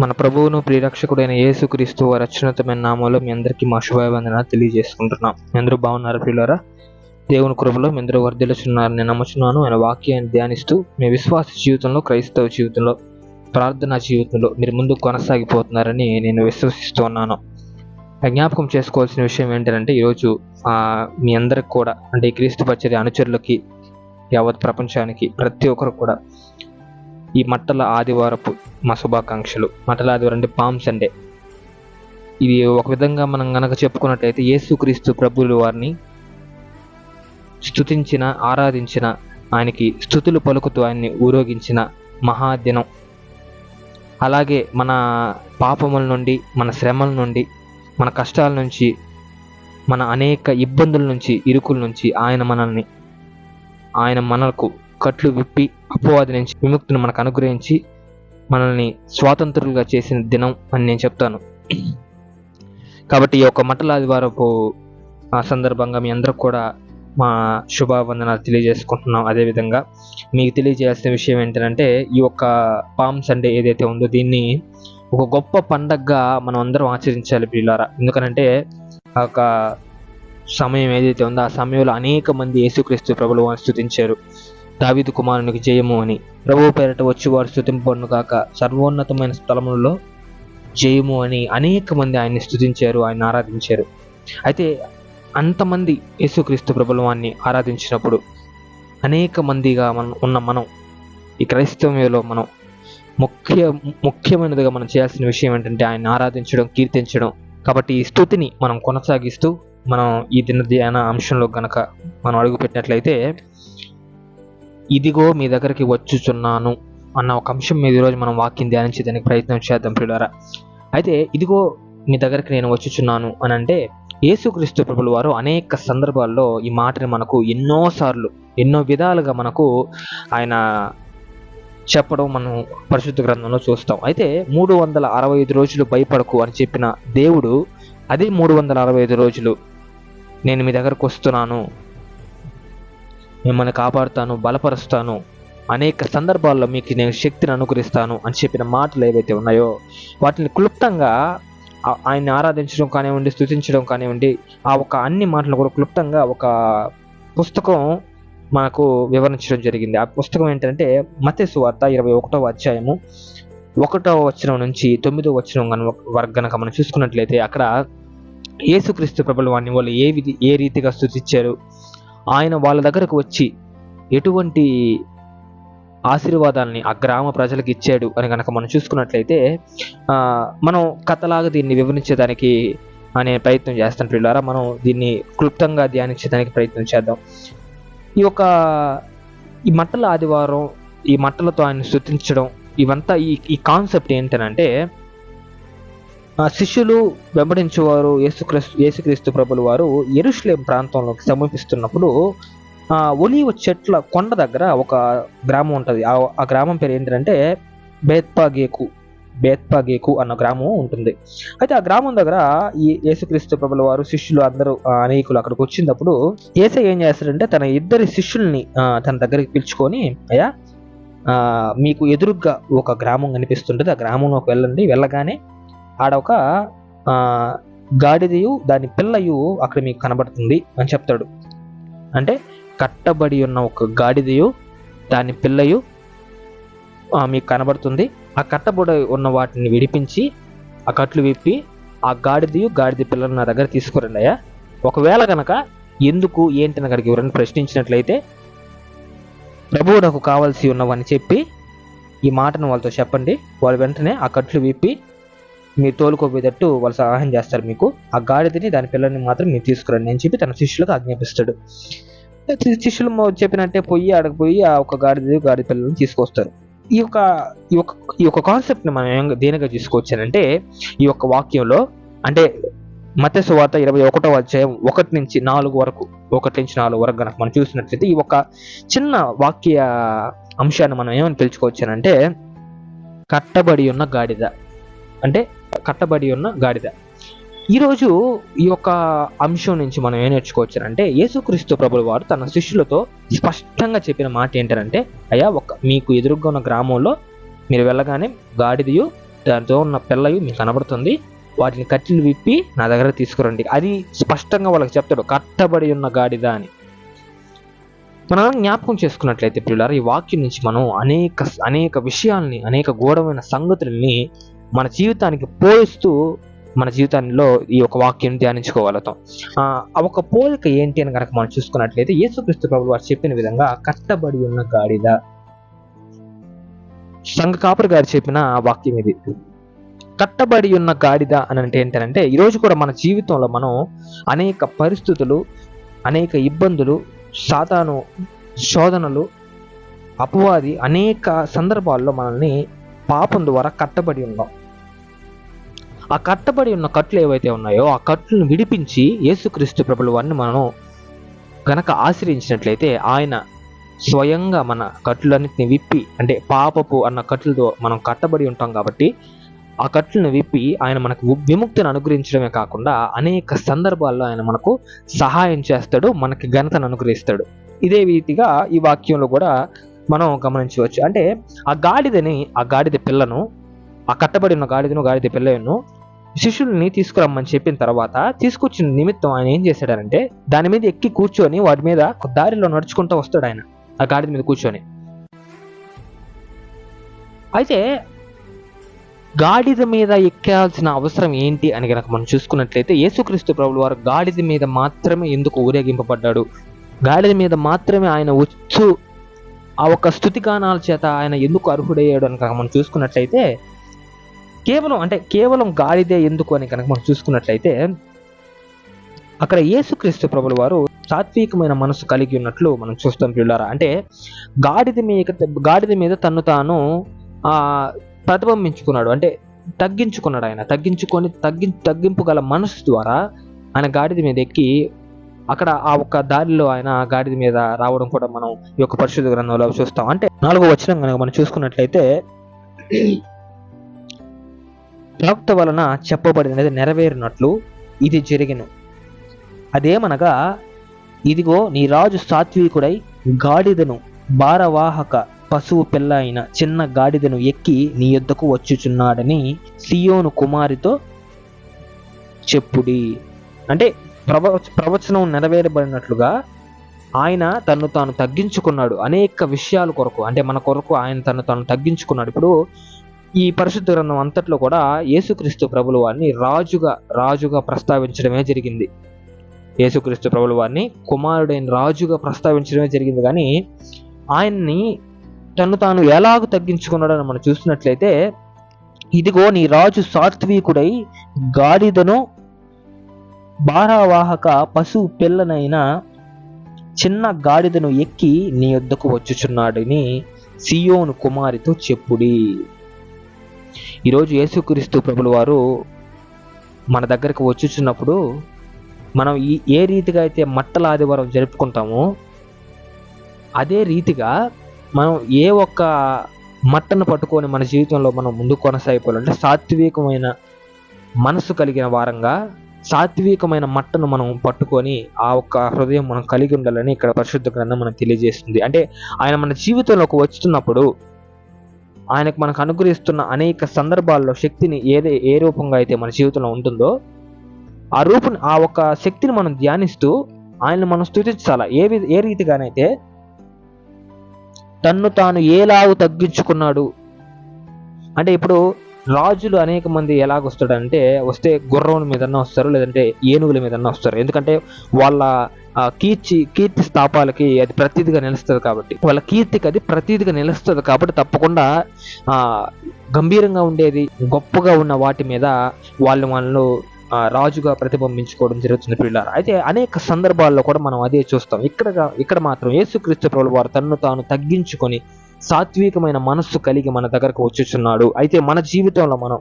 మన ప్రభువును ప్రియరక్షకుడైన యేసుక్రీస్తు వారి అత్యున్నతమైన నామంలో మీ అందరికీ మా శుభాభివందన తెలియజేసుకుంటున్నాం. మీ అందరూ బాగున్నారు ప్రియులరా? దేవుని కృపలో మీ అందరూ వర్ధిల్లుచున్నారని నమ్ముచున్నాను. ఆయన వాక్యాన్ని ధ్యానిస్తూ మీ విశ్వాస జీవితంలో క్రైస్తవ జీవితంలో ప్రార్థనా జీవితంలో మీరు ముందు కొనసాగిపోతున్నారని నేను విశ్వసిస్తున్నాను జ్ఞాపకం చేసుకోవాల్సిన విషయం ఏంటంటే ఈరోజు మీ అందరికి కూడా అంటే క్రీస్తు పచ్చడి అనుచరులకి యావత్ ప్రపంచానికి ప్రతి ఒక్కరు కూడా ఈ మట్టల ఆదివారపు మా శుభాకాంక్షలు. మట్టల అంటే పామ్ సండే. ఇది ఒక విధంగా మనం గనక చెప్పుకున్నట్టయితే యేసుక్రీస్తు ప్రభులు వారిని స్థుతించిన ఆరాధించిన ఆయనకి స్థుతులు పలుకుతూ ఆయన్ని ఊరోగించిన మహాదినం. అలాగే మన పాపముల నుండి మన శ్రమల నుండి మన కష్టాల నుంచి మన అనేక ఇబ్బందుల నుంచి ఇరుకుల నుంచి ఆయన మనల్ని ఆయన మనకు కట్లు విప్పి అపవాది నుంచి విముక్తిని మనకు అనుగ్రహించి మనల్ని స్వాతంత్రులుగా చేసిన దినం అని నేను చెప్తాను. కాబట్టి ఈ యొక్క మట్టల ఆదివారపు ఆ సందర్భంగా మీ అందరూ కూడా మా శుభావందనాలు తెలియజేసుకుంటున్నాం. అదేవిధంగా మీకు తెలియజేయాల్సిన విషయం ఏంటంటే ఈ యొక్క పామ్ సండే ఏదైతే ఉందో దీన్ని ఒక గొప్ప పండగగా మనం అందరం ఆచరించాలి పిల్లారా ఎందుకనంటే ఆ యొక్క సమయం ఏదైతే ఉందో ఆ సమయంలో అనేక మంది యేసుక్రీస్తు ప్రభులు స్థుతించారు దావీదు కుమారునికి జయము అని. ప్రభువు పేరట వచ్చి వారు స్తుతింపను కాక సర్వోన్నతమైన స్థలములలో జయము అని అనేక మంది ఆయన్ని స్థుతించారు ఆయన ఆరాధించారు. అయితే అంతమంది యేసుక్రీస్తు ప్రభులవాన్ని ఆరాధించినప్పుడు అనేక మందిగా మనం ఉన్న మనం ఈ క్రైస్తవంలో మనం ముఖ్య ముఖ్యమైనదిగా మనం చేయాల్సిన విషయం ఏంటంటే ఆయన ఆరాధించడం కీర్తించడం. కాబట్టి ఈ స్థుతిని మనం కొనసాగిస్తూ మనం ఈ దిన ధ్యాన అంశంలో గనక మనం అడుగుపెట్టినట్లయితే ఇదిగో మీ దగ్గరికి వచ్చుచున్నాను అన్న ఒక అంశం మీద ఈరోజు మనం వాక్యం ధ్యానించేదానికి ప్రయత్నం చేద్దాం ప్రియులారా. అయితే ఇదిగో మీ దగ్గరికి నేను వచ్చుచున్నాను అని అంటే యేసుక్రీస్తు ప్రభులు వారు అనేక సందర్భాల్లో ఈ మాటని మనకు ఎన్నోసార్లు ఎన్నో విధాలుగా మనకు ఆయన చెప్పడం మనం పరిశుద్ధ గ్రంథంలో చూస్తాం. అయితే మూడు వందల అరవై ఐదు రోజులు భయపడకు అని చెప్పిన దేవుడు అదే మూడు వందల అరవై ఐదు రోజులు నేను మీ దగ్గరకు వస్తున్నాను మిమ్మల్ని కాపాడుతాను బలపరుస్తాను. అనేక సందర్భాల్లో మీకు నేను శక్తిని అనుగ్రహిస్తాను అని చెప్పిన మాటలు ఏవైతే ఉన్నాయో వాటిని క్లుప్తంగా ఆయన్ని ఆరాధించడం కానివ్వండి స్థుతించడం కానివ్వండి ఆ ఒక అన్ని మాటలు కూడా క్లుప్తంగా ఒక పుస్తకం మనకు వివరించడం జరిగింది. ఆ పుస్తకం ఏంటంటే మతేసు వార్త ఇరవై ఒకటవ అధ్యాయము ఒకటవ వచనం నుంచి తొమ్మిదవ వచనం వరకు గనక మనం చూసుకున్నట్లయితే అక్కడ యేసుక్రీస్తు ప్రభుల వారిని వాళ్ళు ఏ విధి ఏ రీతిగా స్థుతించారు ఆయన వాళ్ళ దగ్గరకు వచ్చి ఎటువంటి ఆశీర్వాదాలని ఆ గ్రామ ప్రజలకు ఇచ్చాడు? అని కనుక మనం చూసుకున్నట్లయితే మనం కథలాగా దీన్ని వివరించేదానికి అనే ప్రయత్నం చేస్తాను పిల్లారా మనం దీన్ని క్లుప్తంగా ధ్యానించడానికి ప్రయత్నం చేద్దాం. ఈ యొక్క ఈ మట్టల ఆదివారం ఈ మట్టలతో ఆయన స్థుతించడం ఇవంతా ఈ ఈ కాన్సెప్ట్ ఏంటనంటే శిష్యులు వెంబడించేవారు యేసుక్రీస్తు యేసుక్రీస్తు ప్రభులు వారు ఎరుషులేం ప్రాంతంలోకి సమీపిస్తున్నప్పుడు ఆ చెట్ల కొండ దగ్గర ఒక గ్రామం ఉంటుంది. ఆ గ్రామం పేరు ఏంటంటే బేత్పాగేకు బేత్పాగేకు అన్న గ్రామం ఉంటుంది. అయితే ఆ గ్రామం దగ్గర ఈ యేసుక్రీస్తు ప్రభుల వారు శిష్యులు అందరూ అనేకులు అక్కడికి వచ్చినప్పుడు ఏసై ఏం చేస్తాడంటే తన ఇద్దరి శిష్యుల్ని తన దగ్గరికి పిలుచుకొని అయ్యా మీకు ఎదురుగ్గా ఒక గ్రామం కనిపిస్తుంటుంది. ఆ గ్రామంలోకి వెళ్ళండి. వెళ్ళగానే ఆడ ఒక గాడిదయు దాని పిల్లయు అక్కడ మీకు కనబడుతుంది అని చెప్తాడు. అంటే కట్టబడి ఉన్న ఒక గాడిదయు దాని పిల్లయు మీకు కనబడుతుంది. ఆ కట్టబడి ఉన్న వాటిని విడిపించి ఆ కట్లు విప్పి ఆ గాడిదయు గాడిద పిల్లలు నా దగ్గర తీసుకురండి అయ్యా ఒకవేళ కనుక ఎందుకు ఏంటి అని అక్కడికి ఎవరైనా ప్రశ్నించినట్లయితే ప్రభువు నాకు కావాల్సి ఉన్నవని చెప్పి ఈ మాటను వాళ్ళతో చెప్పండి. వాళ్ళు వెంటనే ఆ కట్లు విప్పి మీరు తోలుకోపోయేటట్టు వాళ్ళు సహాయం చేస్తారు మీకు. ఆ గాడిదని దాని పిల్లల్ని మాత్రం మీరు తీసుకురండి. అని చెప్పి తన శిష్యులకు ఆజ్ఞాపిస్తాడు. శిష్యులు చెప్పినట్టే పోయి ఆడకు పోయి ఆ ఒక గాడిద గాడి పిల్లల్ని తీసుకొస్తారు. ఈ యొక్క ఈ యొక్క ఈ యొక్క కాన్సెప్ట్ని మనం దేనిగా తీసుకోవచ్చానంటే ఈ యొక్క వాక్యంలో అంటే మత్య సువార్త ఇరవై ఒకటో అధ్యాయం ఒకటి నుంచి నాలుగు వరకు ఒకటి నుంచి నాలుగు వరకు కనుక మనం చూసినట్లయితే ఈ ఒక చిన్న వాక్య అంశాన్ని మనం ఏమని పిలుచుకోవచ్చానంటే కట్టబడి ఉన్న గాడిద. అంటే కట్టబడి ఉన్న గాడిద. ఈరోజు ఈ యొక్క అంశం నుంచి మనం ఏం నేర్చుకోవచ్చారంటే యేసుక్రీస్తు ప్రభుల వారు తన శిష్యులతో స్పష్టంగా చెప్పిన మాట ఏంటంటే అయ్యా ఒక మీకు ఎదురుగా ఉన్న గ్రామంలో మీరు వెళ్ళగానే గాడిదయు దానితో ఉన్న పిల్లయు మీకు కనబడుతుంది. వాటిని కట్టెలు విప్పి నా దగ్గర తీసుకురండి. అది స్పష్టంగా వాళ్ళకి చెప్తాడు కట్టబడి ఉన్న గాడిద అని. మనం జ్ఞాపకం చేసుకున్నట్లయితే పిల్లలు ఈ వాక్యం నుంచి మనం అనేక అనేక విషయాల్ని అనేక ఘోరమైన సంగతుల్ని మన జీవితానికి పోలిస్తూ మన జీవితంలో ఈ ఒక వాక్యం ధ్యానించుకోగలుగుతాం. ఆ ఒక పోలిక ఏంటి అని కనుక మనం చూసుకున్నట్లయితే యేసుక్రీస్తు ప్రభు వారు చెప్పిన విధంగా కట్టబడి ఉన్న గాడిద. సంఘ కాపర్ గారు చెప్పిన వాక్యం ఇది. కట్టబడి ఉన్న గాడిద అని అంటే ఏంటంటే ఈరోజు కూడా మన జీవితంలో మనం అనేక పరిస్థితులు అనేక ఇబ్బందులు సాతాను శోధనలు అపవాది అనేక సందర్భాల్లో మనల్ని పాపం ద్వారా కట్టబడి ఉన్నాం. ఆ కట్టబడి ఉన్న కట్లు ఏవైతే ఉన్నాయో ఆ కట్లను విడిపించి యేసుక్రీస్తు ప్రభుల వారిని మనం గనక ఆశ్రయించినట్లయితే ఆయన స్వయంగా మన కట్లన్నింటిని విప్పి అంటే పాపపు అన్న కట్లతో మనం కట్టబడి ఉంటాం కాబట్టి ఆ కట్లను విప్పి ఆయన మనకు విముక్తిని అనుగ్రహించడమే కాకుండా అనేక సందర్భాల్లో ఆయన మనకు సహాయం చేస్తాడు మనకి ఘనతను అనుగ్రహిస్తాడు. ఇదే రీతిగా ఈ వాక్యంలో కూడా మనం గమనించవచ్చు. అంటే ఆ గాడిదని ఆ గాడిద పిల్లను ఆ కట్టబడి ఉన్న గాడిదను గాడిద పిల్లను శిష్యుల్ని తీసుకురమ్మని చెప్పిన తర్వాత తీసుకొచ్చిన నిమిత్తం ఆయన ఏం చేశాడంటే దాని మీద ఎక్కి కూర్చొని వాటి మీద దారిలో నడుచుకుంటూ వస్తాడు ఆయన ఆ గాడిద మీద కూర్చొని. అయితే గాడిద మీద ఎక్కాల్సిన అవసరం ఏంటి అని కనుక మనం చూసుకున్నట్లయితే యేసుక్రీస్తు ప్రభులు వారు గాడిద మీద మాత్రమే ఎందుకు ఊరేగింపబడ్డాడు? గాడిద మీద మాత్రమే ఆయన వచ్చు. ఆ ఒక స్థుతిగానాల చేత ఆయన ఎందుకు అర్హుడయ్యాడు అని కనుక మనం చూసుకున్నట్లయితే కేవలం అంటే కేవలం గాడిదే ఎందుకు అని కనుక మనం చూసుకున్నట్లయితే అక్కడ యేసుక్రీస్తు ప్రభుల వారు సాత్వికమైన మనసు కలిగి ఉన్నట్లు మనం చూస్తాం పిల్లారా అంటే గాడిద మీద గాడిద మీద తన్ను తాను ఆ ప్రతిబింబించుకున్నాడు. అంటే తగ్గించుకున్నాడు ఆయన. తగ్గించుకొని తగ్గి తగ్గింపు గల మనసు ద్వారా ఆయన గాడిద మీద ఎక్కి అక్కడ ఆ ఒక్క దారిలో ఆయన గాడిద మీద రావడం కూడా మనం ఈ యొక్క పరిశుద్ధ గ్రంథంలో చూస్తాం. అంటే నాలుగో వచ్చిన కనుక మనం చూసుకున్నట్లయితే ప్రవక్త వలన చెప్పబడినది నెరవేరినట్లు ఇది జరిగిన. అదేమనగా ఇదిగో నీ రాజు సాత్వికుడై గాడిదను భారవాహక పశువు పిల్ల అయిన చిన్న గాడిదను ఎక్కి నీ యొద్దకు వచ్చుచున్నాడని సియోను కుమారితో చెప్పుడి. అంటే ప్రవ ప్రవచనం నెరవేరబడినట్లుగా ఆయన తను తాను తగ్గించుకున్నాడు. అనేక విషయాల కొరకు అంటే మన కొరకు ఆయన తను తాను తగ్గించుకున్నాడు. ఇప్పుడు ఈ పరిశుద్ధ గ్రంథం అంతట్లో కూడా యేసుక్రీస్తు ప్రభుల వారిని రాజుగా రాజుగా ప్రస్తావించడమే జరిగింది. యేసుక్రీస్తు ప్రభుల వారిని కుమారుడైన రాజుగా ప్రస్తావించడమే జరిగింది. కానీ ఆయన్ని తను తాను ఎలాగ తగ్గించుకున్నాడని మనం చూసినట్లయితే ఇదిగో నీ రాజు సాత్వికుడై గాడిదను భారావాహక పశువు పిల్లనైన చిన్న గాడిదను ఎక్కి నీ వద్దకు వచ్చుచున్నాడని సియోను కుమారితో చెప్పుడి. ఈరోజు యేసుక్రీస్తు ప్రభుల వారు మన దగ్గరకు వచ్చుచున్నప్పుడు మనం ఈ ఏ రీతిగా అయితే మట్టల ఆదివారం జరుపుకుంటామో అదే రీతిగా మనం ఏ ఒక్క మట్టను పట్టుకొని మన జీవితంలో మనం ముందు కొనసాగిపోవాలంటే సాత్వికమైన మనసు కలిగిన వారంగా సాత్వికమైన మట్టను మనం పట్టుకొని ఆ ఒక్క హృదయం మనం కలిగి ఉండాలని ఇక్కడ పరిశుద్ధ గ్రంథం మనకు తెలియజేస్తుంది. అంటే ఆయన మన జీవితంలోకి వస్తున్నప్పుడు ఆయనకు మనకు అనుగ్రహిస్తున్న అనేక సందర్భాల్లో శక్తిని ఏదే ఏ రూపంగా అయితే మన జీవితంలో ఉంటుందో ఆ రూపం ఆ ఒక శక్తిని మనం ధ్యానిస్తూ ఆయన్ని మనం స్థుతించాలా ఏ ఏ రీతిగానైతే తన్ను తాను ఏలాగు తగ్గించుకున్నాడు. అంటే ఇప్పుడు రాజులు అనేక మంది ఎలాగొస్తాడంటే వస్తే గుర్రం మీదన్నా వస్తారు లేదంటే ఏనుగుల మీదన్నా వస్తారు. ఎందుకంటే వాళ్ళ కీర్తి కీర్తి స్థాపాలకి అది ప్రతీదిగా నిలుస్తుంది కాబట్టి. వాళ్ళ కీర్తికి అది ప్రతీదిగా నిలుస్తుంది కాబట్టి తప్పకుండా గంభీరంగా ఉండేది గొప్పగా ఉన్న వాటి మీద వాళ్ళు వాళ్ళు రాజుగా ప్రతిబింబించుకోవడం జరుగుతుంది పిల్లలు అయితే అనేక సందర్భాల్లో కూడా మనం అదే చూస్తాం. ఇక్కడ ఇక్కడ మాత్రం యేసుక్రీస్తు ప్రభులు వారు తన్ను తాను తగ్గించుకొని సాత్వికమైన మనస్సు కలిగి మన దగ్గరకు వచ్చుచున్నాడు అయితే మన జీవితంలో మనం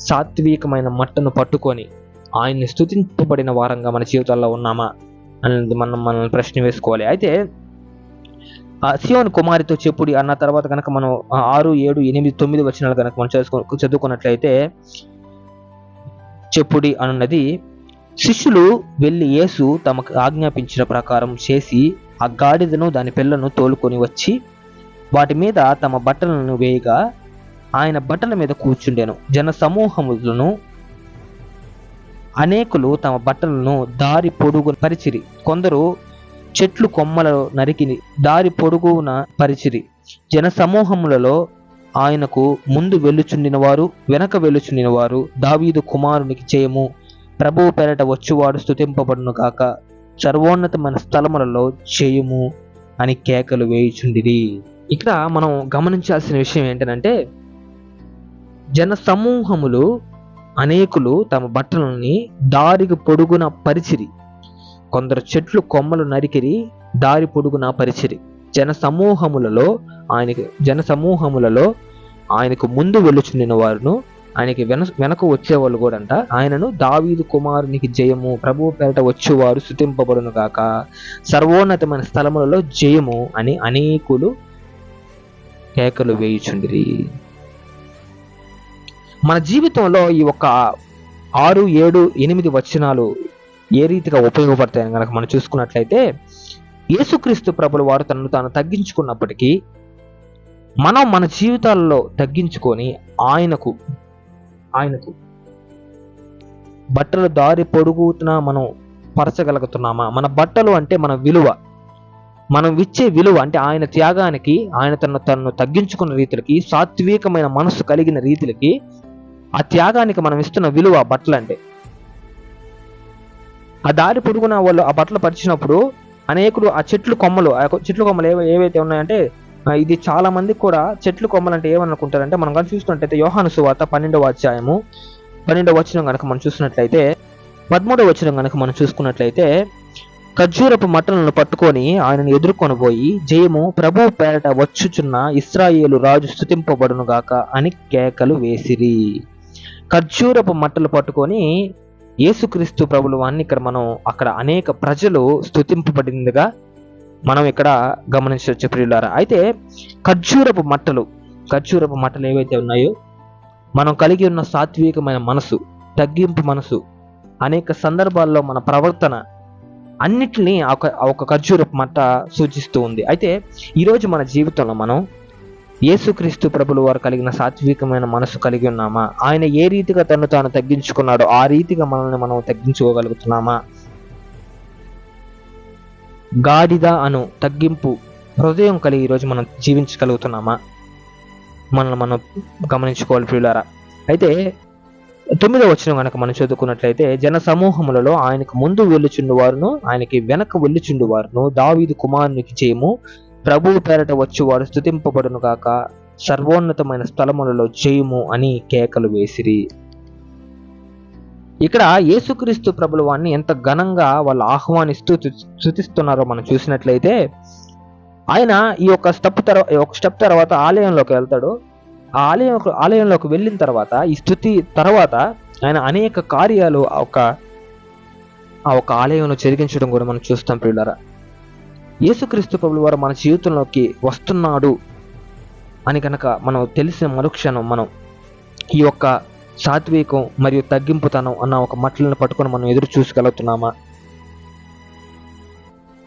సాత్వికమైన మట్టను పట్టుకొని ఆయన్ని స్థుతింపబడిన వారంగా మన జీవితాల్లో ఉన్నామా అనేది మనం మనం ప్రశ్న వేసుకోవాలి. అయితే ఆ సియోన్ కుమారితో చెప్పుడి అన్న తర్వాత కనుక మనం ఆరు ఏడు ఎనిమిది తొమ్మిది వచనాలు కనుక మనం చదువుకో చదువుకున్నట్లయితే చెప్పుడి అనున్నది శిష్యులు వెళ్ళి యేసు తమకు ఆజ్ఞాపించిన ప్రకారం చేసి ఆ గాడిదను దాని పిల్లను తోలుకొని వచ్చి వాటి మీద తమ బట్టలను వేయగా ఆయన బట్టల మీద కూర్చుండెను. జన సమూహములను అనేకులు తమ బట్టలను దారి పొడుగు పరిచిరి. కొందరు చెట్లు కొమ్మలను నరికి దారి పొడుగున పరిచిరి. జన సమూహములలో ఆయనకు ముందు వెళ్ళుచుండిన వారు వెనక వెళ్ళుచుండిన వారు దావీదు కుమారునికి చేయము. ప్రభువు పెరట వచ్చువాడు స్తుతింపబడును కాక సర్వోన్నతమైన స్థలములలో చేయము అని కేకలు వేయుచుండిరి. ఇక్కడ మనం గమనించాల్సిన విషయం ఏంటంటే జన సమూహములు అనేకులు తమ బట్టలని దారికి పొడుగున పరిచిరి. కొందరు చెట్లు కొమ్మలు నరికిరి దారి పొడుగున పరిచిరి. జన సమూహములలో ఆయనకి జన సమూహములలో ఆయనకు ముందు వెళ్ళుచుండిన వారును ఆయనకి వెన వెనక వచ్చేవాళ్ళు కూడా అంట ఆయనను దావీదు కుమారునికి జయము ప్రభు పేరట వచ్చేవారు స్థుతింపబడును గాక. సర్వోన్నతమైన స్థలములలో జయము అని అనేకులు కేకలు వేయుచుండిరి. మన జీవితంలో ఈ ఒక ఆరు ఏడు ఎనిమిది వచనాలు ఏ రీతిగా ఉపయోగపడతాయని కనుక మనం చూసుకున్నట్లయితే యేసుక్రీస్తు ప్రభులు వారు తనను తాను తగ్గించుకున్నప్పటికీ మనం మన జీవితాల్లో తగ్గించుకొని ఆయనకు ఆయనకు బట్టలు దారి పొడుగుతున్నా మనం పరచగలుగుతున్నామా? మన బట్టలు అంటే మన విలువ. మనం ఇచ్చే విలువ అంటే ఆయన త్యాగానికి ఆయన తను తనను తగ్గించుకున్న రీతిలకి సాత్వికమైన మనస్సు కలిగిన రీతిలకి ఆ త్యాగానికి మనం ఇస్తున్న విలువ బట్టలు అంటే. ఆ దారి పొడుగున వాళ్ళు ఆ బట్టలు పరిచినప్పుడు అనేకులు ఆ చెట్లు కొమ్మలు ఆ చెట్లు కొమ్మలు ఏవై ఏవైతే ఉన్నాయంటే ఇది చాలా మంది కూడా చెట్లు కొమ్మలు అంటే ఏమనుకుంటారంటే మనం కానీ చూస్తున్నట్లయితే యోహాను సువార్త పన్నెండవ అధ్యాయము పన్నెండవ వచనం కనుక మనం చూసినట్లయితే పదమూడవ వచనం కనుక మనం చూసుకున్నట్లయితే ఖర్జూరపు మట్టలను పట్టుకొని ఆయనను ఎదుర్కొని పోయి జయము ప్రభు పేరట వచ్చుచున్న ఇస్రాయేలు రాజు స్థుతింపబడునుగాక అని కేకలు వేసిరి. ఖర్జూరపు మట్టలు పట్టుకొని యేసుక్రీస్తు ప్రభులు వారిని ఇక్కడ మనం అక్కడ అనేక ప్రజలు స్థుతింపబడిందిగా మనం ఇక్కడ గమనించవచ్చు ప్రియులారా. అయితే ఖర్జూరపు మట్టలు ఖర్జూరపు మట్టలు ఏవైతే ఉన్నాయో మనం కలిగి ఉన్న సాత్వికమైన మనసు తగ్గింపు మనసు అనేక సందర్భాల్లో మన ప్రవర్తన అన్నిటినీ ఒక ఒక ఖర్జూరపు మట్ట సూచిస్తూ ఉంది. అయితే ఈరోజు మన జీవితంలో మనం యేసుక్రీస్తు ప్రభులు వారు కలిగిన సాత్వికమైన మనసు కలిగి ఉన్నామా? ఆయన ఏ రీతిగా తను తాను తగ్గించుకున్నాడో ఆ రీతిగా మనల్ని మనం తగ్గించుకోగలుగుతున్నామా? గాడిద అను తగ్గింపు హృదయం కలిగి ఈరోజు మనం జీవించగలుగుతున్నామా? మనల్ని మనం గమనించుకోవాలి ప్రియులారా. అయితే తొమ్మిదో వచ్చిన కనుక మనం చదువుకున్నట్లయితే జన సమూహములలో ఆయనకు ముందు వెళ్ళుచుండు వారును ఆయనకి వెనక వెళ్ళుచుండు వారును దావీదు కుమారునికి చేయము. ప్రభువు పేరట వచ్చువాడు స్థుతింపబడును కాక సర్వోన్నతమైన స్థలములలో చేయము అని కేకలు వేసిరి. ఇక్కడ యేసుక్రీస్తు ప్రభుల వారిని ఎంత ఘనంగా వాళ్ళు ఆహ్వానిస్తూ స్థుతిస్తున్నారో మనం చూసినట్లయితే ఆయన ఈ యొక్క స్టెప్ తర్వాత ఒక స్టెప్ తర్వాత ఆలయంలోకి వెళ్తాడు. ఆ ఆలయం ఆలయంలోకి వెళ్ళిన తర్వాత ఈ స్థుతి తర్వాత ఆయన అనేక కార్యాలు ఒక ఆ ఒక ఆలయంలో జరిగించడం కూడా మనం చూస్తాం పిల్లరా యేసుక్రీస్తు ప్రభుల వారు మన జీవితంలోకి వస్తున్నాడు అని కనుక మనం తెలిసిన మరుక్షణం మనం ఈ యొక్క సాత్వికం మరియు తగ్గింపుతనం అన్న ఒక మట్లను పట్టుకొని మనం ఎదురు చూసుకోగలుగుతున్నామా?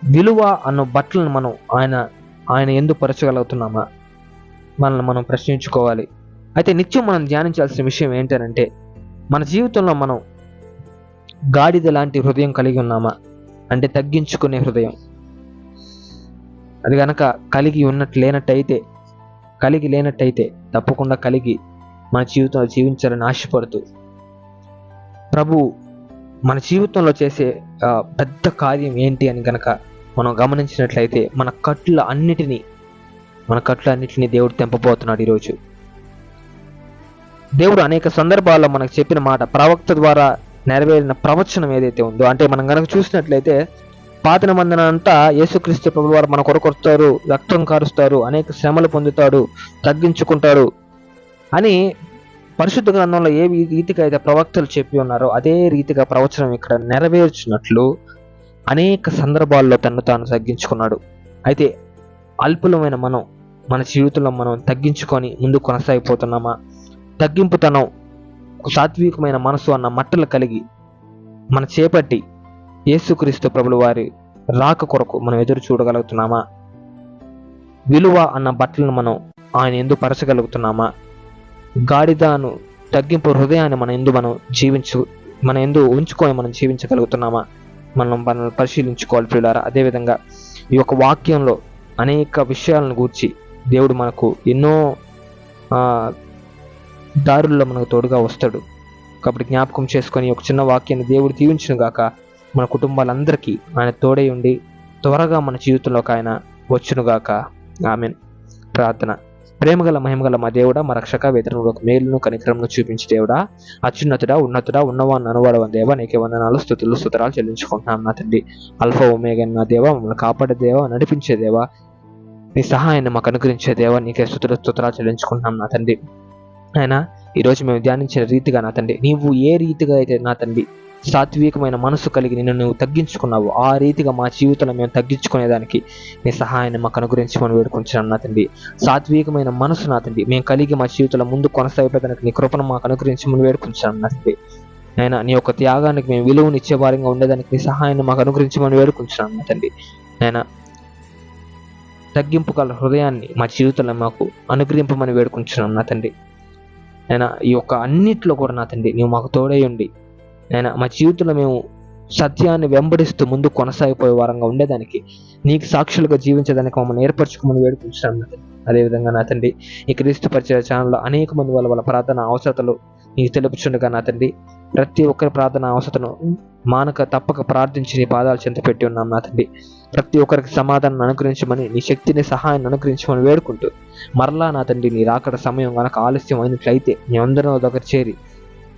విలువ అన్న బట్టలను మనం ఆయన ఆయన ఎందు పరచగలుగుతున్నామా? మనల్ని మనం ప్రశ్నించుకోవాలి. అయితే నిత్యం మనం ధ్యానించాల్సిన విషయం ఏంటంటే మన జీవితంలో మనం గాడిద లాంటి హృదయం కలిగి ఉన్నామా? అంటే తగ్గించుకునే హృదయం. అది గనక కలిగి ఉన్నట్టు లేనట్టయితే కలిగి లేనట్టయితే తప్పకుండా కలిగి మన జీవితంలో జీవించాలని ఆశపడుతూ ప్రభు మన జీవితంలో చేసే పెద్ద కార్యం ఏంటి అని గనక మనం గమనించినట్లయితే మన కట్ల అన్నిటినీ మన కట్లు అన్నింటినీ దేవుడు తెంపబోతున్నాడు ఈరోజు. దేవుడు అనేక సందర్భాల్లో మనకు చెప్పిన మాట ప్రవక్త ద్వారా నెరవేరిన ప్రవచనం ఏదైతే ఉందో అంటే మనం కనుక చూసినట్లయితే పాత నిబంధన అంతా యేసుక్రీస్తు ప్రభు వారు మన కొరకు రక్తం కారుస్తారు అనేక శ్రమలు పొందుతాడు తగ్గించుకుంటాడు అని పరిశుద్ధ గ్రంథంలో ఏ రీతిగా అయితే ప్రవక్తలు చెప్పి ఉన్నారో అదే రీతిగా ప్రవచనం ఇక్కడ నెరవేర్చినట్లు అనేక సందర్భాల్లో తను తాను తగ్గించుకున్నాడు. అయితే అల్పులమైన మనం మన జీవితంలో మనం తగ్గించుకొని ముందు కొనసాగిపోతున్నామా? తగ్గింపుతనం సాత్వికమైన మనసు అన్న మట్టలు కలిగి మన చేపట్టి యేసుక్రీస్తు ప్రభుల వారి రాక కొరకు మనం ఎదురు చూడగలుగుతున్నామా? విలువ అన్న బట్టలను మనం ఆయన ఎందుకు పరచగలుగుతున్నామా? గాడిదాను తగ్గింపు హృదయాన్ని మన ఎందు మనం జీవించు మన ఎందు ఉంచుకొని మనం జీవించగలుగుతున్నామా? మనం మనల్ని పరిశీలించుకోవాలి ప్రియులారా. అదేవిధంగా ఈ యొక్క వాక్యంలో అనేక విషయాలను గూర్చి దేవుడు మనకు ఎన్నో దారుల్లో మనకు తోడుగా వస్తాడు. కాబట్టి జ్ఞాపకం చేసుకొని ఒక చిన్న వాక్యాన్ని దేవుడు దీవించిన గాక మన కుటుంబాలందరికీ ఆయన తోడై ఉండి త్వరగా మన జీవితంలోకి ఆయన వచ్చునుగాక. ఆమెన్. ప్రార్థన. ప్రేమగల మహిమగల మా దేవుడా మా రక్షక వేతనంలో మేలును కనికరమును చూపించి దేవుడా. అత్యున్నతుడా ఉన్నతుడా ఉన్నవాన్ని అనువాడవ దేవా నీకే వందనాలు స్థుతులు స్తుతరాలు చెల్లించుకుంటున్నాం నా తండ్రి. అల్ఫా ఒమేగా నా దేవా మమ్మల్ని కాపాడే దేవా నడిపించే దేవా. నీ సహాయాన్ని మాకు అనుగ్రహించే దేవా నీకే స్థుతులు స్తోత్రాలు చెల్లించుకుంటున్నాం నా తండ్రి. ఆయన ఈరోజు మేము ధ్యానించిన రీతిగా నా తండ్రి నీవు ఏ రీతిగా అయితే నా తండ్రి సాత్వికమైన మనసు కలిగి నిన్ను నువ్వు తగ్గించుకున్నావు ఆ రీతిగా మా జీవితంలో మేము తగ్గించుకునేదానికి నీ సహాయాన్ని మాకు అనుగ్రహించి మనం వేడుకుంటున్నాం నా తండ్రి. సాత్వికమైన మనసు నా తండ్రి మేము కలిగి మా జీవితంలో ముందు కొనసాగిపోయేదానికి నీ కృపను మాకు అనుగ్రహించి మనం వేడుకుంటున్నాం నా తండ్రి. ఆయన నీ యొక్క త్యాగానికి మేము విలువనిచ్చే వారంగా ఉండేదానికి నీ సహాయాన్ని మాకు అనుగ్రహించి మనం వేడుకుంటున్నాం నా తండ్రి. నేను తగ్గింపు గల హృదయాన్ని మా జీవితంలో మాకు అనుగ్రహింపమని వేడుకుంటున్నాం నా తండ్రి. నేను ఈ యొక్క అన్నిట్లో కూడా నా తండ్రి నువ్వు మాకు తోడై ఉండి నేను మా జీవితంలో మేము సత్యాన్ని వెంబడిస్తూ ముందు కొనసాగిపోయే వారంగా ఉండేదానికి నీకు సాక్షులుగా జీవించేదానికి మమ్మల్ని ఏర్పరచుకోమని వేడుకుంటున్నాను నా తండ్రి. అదేవిధంగా నా తండ్రి ఈ క్రీస్తు పరిచయ ఛానల్లో అనేక మంది వాళ్ళ వాళ్ళ ప్రార్థన అవసరతలు నీకు తెలుపుచుండగా నా తండ్రి. ప్రతి ఒక్కరి ప్రార్థన అవసరతను మానక తప్పక ప్రార్థించి నీ పాదాలు చెంత పెట్టి ఉన్నాం నా తండ్రి. ప్రతి ఒక్కరికి సమాధానం అనుగ్రహించమని నీ శక్తిని సహాయాన్ని అనుగ్రహించమని వేడుకుంటూ మరలా నా తండ్రి నీ రాకడ సమయం గనక ఆలస్యం అయినట్లయితే మేమందరం దగ్గర చేరి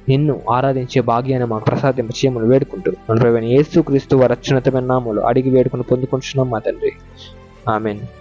నిన్ను ఆరాధించే భాగ్యాన్ని మాకు ప్రసాదింప చేయమని వేడుకుంటూ మన ప్రవీణ యేసు క్రీస్తు వారి అత్యున్నతమైన నామలు అడిగి వేడుకుని పొందుకుంటున్నాం మా తండ్రి. ఆమెను.